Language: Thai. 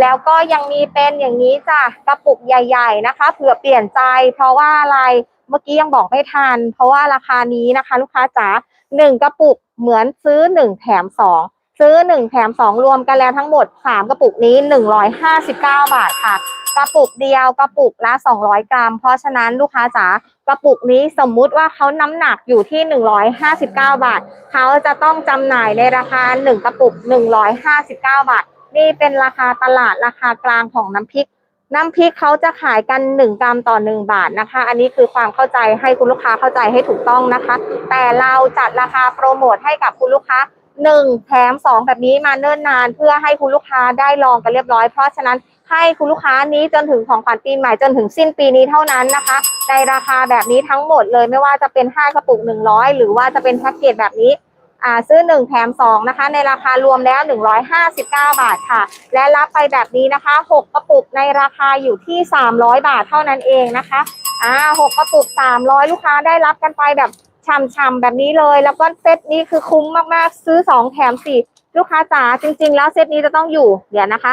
แล้วก็ยังมีเป็นอย่างนี้จ้ะกระปุกใหญ่ ๆ นะคะเผื่อเปลี่ยนใจ เพราะว่าอะไรเมื่อกี้ยังบอกไม่ทัน เพราะว่าราคานี้นะคะ ลูกค้าจ๋าหนึ่งกระปุกเหมือนซื้อหนึ่งแถมสองซื้อหนึ่งแถมสองรวมกันแล้วทั้งหมดสามกระปุกนี้หนึ่งร้อยห้าสิบเก้าบาทค่ะ กระปุกเดียวกระปุกละ200กรัม เพราะฉะนั้นลูกค้าจ๋ากระปุกนี้สมมุติว่าเขาน้ำหนักอยู่ที่ 159 บาท เขาจะต้องจำหน่ายในราคา 1 กระปุก 159 บาท นี่เป็นราคาตลาดราคากลางของน้ำพริก น้ำพริกเขาจะขายกัน 1 กรัมต่อ 1 บาทนะคะ อันนี้คือความเข้าใจให้คุณลูกค้าเข้าใจให้ถูกต้องนะคะ แต่เราจัดราคาโปรโมทให้กับคุณลูกค้า 1 แถม 2 แบบนี้มาเนิ่นนาน เพื่อให้คุณลูกค้าได้ลองกันเรียบร้อย เพราะฉะนั้นให้คุณลูกค้านี้จนถึงของขวัญปีใหม่จนถึงสิ้นปีนี้เท่านั้นนะคะ ในราคาแบบนี้ทั้งหมดเลยไม่ว่าจะเป็น 5 กระปุก 100 หรือว่าจะเป็นแพ็กเกจแบบนี้ อ่าซื้อ 1 แถม 2 นะคะ ในราคารวมแล้ว 159 บาทค่ะ และรับไปแบบนี้นะคะ 6 กระปุกในราคาอยู่ที่ 300 บาทเท่านั้นเองนะคะอ่า6กระปุก 300 ลูกค้าได้รับกันไปแบบช่ำๆแบบนี้เลย แล้วก็เซตนี้คือคุ้มมากๆ ซื้อ 2 แถม 4 ลูกค้าจ๋าจริง ๆ แล้วเซตนี้จะต้องอยู่เดี๋ยวนะคะ